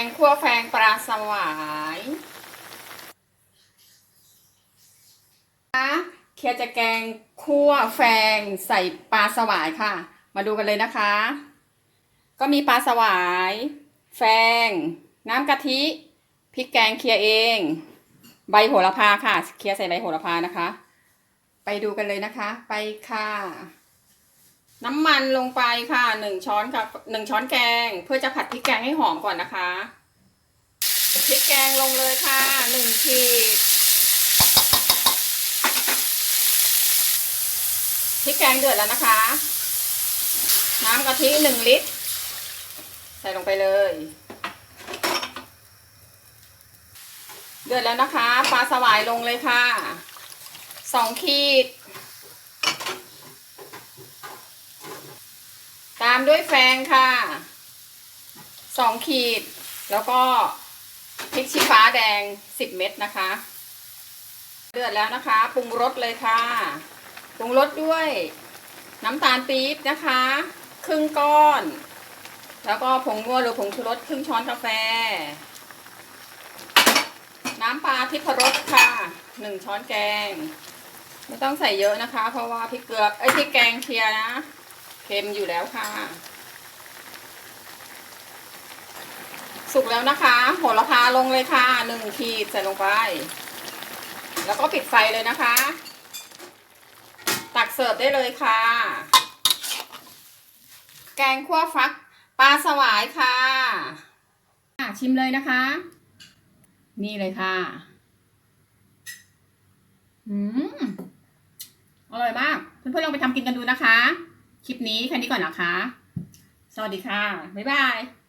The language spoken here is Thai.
งคั่วแฟงปลาสวายเคียจะแกงคั่วแฟงใส่ปลาสวายค่ะ มาดูกันเลยนะคะ ก็มีปลาสวาย แฟง น้ำกะทิพริกแกงเคียเอง ใบโหระพาค่ะ เคียใส่ใบโหระพานะคะ ไปดูกันเลยนะคะ ไปค่ะ น้ำมันลงไปค่ะหนึ่งช้อนกับหนึ่งช้อนแกง เพื่อจะผัดพริกแกงให้หอมก่อนนะคะพริกแกงลงเลยค่ะหนึ่งขีดพริกแกงเดือดแล้วนะคะ น้ำกะทิหนึ่งลิตร ใส่ลงไปเลย เดือดแล้วนะคะ ปลาสวายลงเลยค่ะสองขีดามด้วยแฟงค่ะสองขีด แล้วก็พริกชี้ฟ้าแดงสิบเม็ดนะคะ เดือดแล้วนะคะ ปรุงรสเลยค่ะ ปรุงรสด้วย น้ำตาลปี๊บนะคะ ครึ่งก้อน แล้วก็ผงนัวหรือผงชูรสครึ่งช้อนกาแฟ น้ำปลาทิพรสค่ะหนึ่งช้อนแกง ไม่ต้องใส่เยอะนะคะ เพราะว่าพริกเกลือไอ้พริกแกงเคียนะ เค็มอยู่แล้วค่ะ สุกแล้วนะคะโหระพาลงเลยค่ะหนึ่งขีดใส่ลงไป แล้วก็ปิดไฟเลยนะคะ ตักเสิร์ฟได้เลยค่ะ แกงคั่วฟักปลาสวายค่ะอะชิมเลยนะคะ นี่เลยค่ะ อืม อร่อยมาก เพื่อนๆลองไปทำกินกันดูนะคะ คลิปนี้แค่นี้ก่อนนะคะ สวัสดีค่ะ บ๊ายบาย